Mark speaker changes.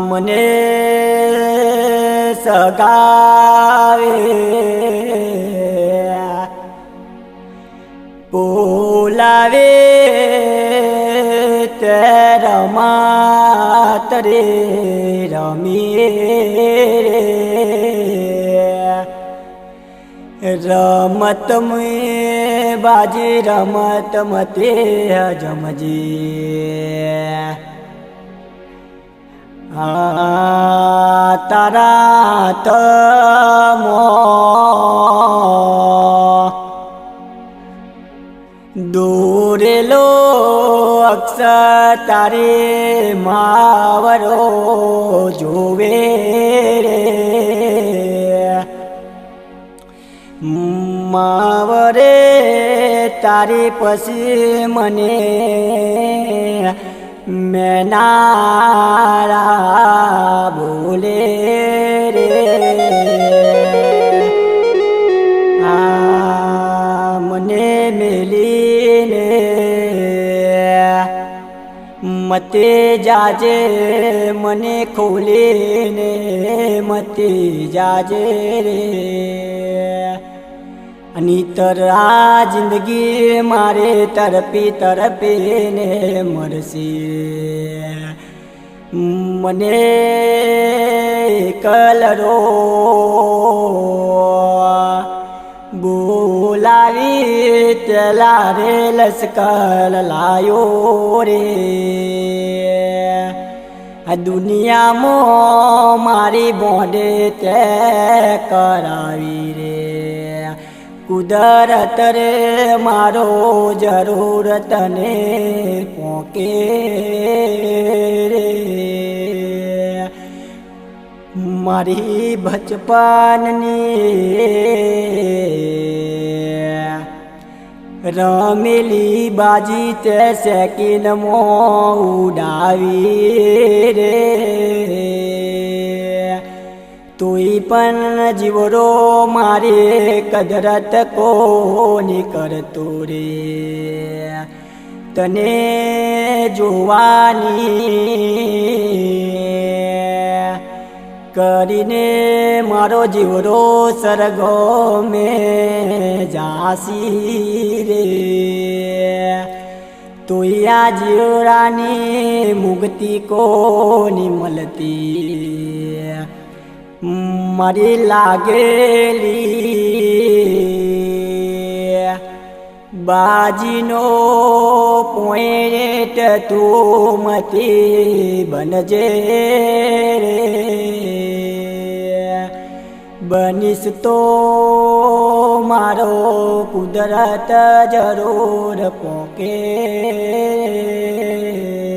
Speaker 1: મને સગાવે બોલાવે તે રમાત રે રમી રે રમત બાજી રમત મતે જમજી તારા તમો દોરેલો તારે માવરો જોવે રે. માવરે તારી પછી મને મેનારા ભૂલે રે. મને મેલીને મતે જાજે મને ખોલીને મતે જાજે રે. અનીતર આ જિંદગી મારે તરપી તરપીને મરશે. મને કલરો તેલા રે લશ્કર લાયો રે દુનિયામાં મારી બોંડે તે કરાવી રે કુદરત રે મારો જરૂર તને પોકે રે મારી બચપનની રમેલી બાજી તે સેકન્ડમાં ઉડાવી રે. તોય પણ જીવરો મારે, કદરત કોની કરતો રે? તને જોવાની કરીને મારો જીવરો સરગો મેં જાસી રે. તુયા જીવરાની મુક્તિ કોની મળતી? મારી લાગેલી બાજીનો પોઈન્ટ તું મતી બનજે રે. બનીશ તો મારો કુદરત જરૂર પોકે.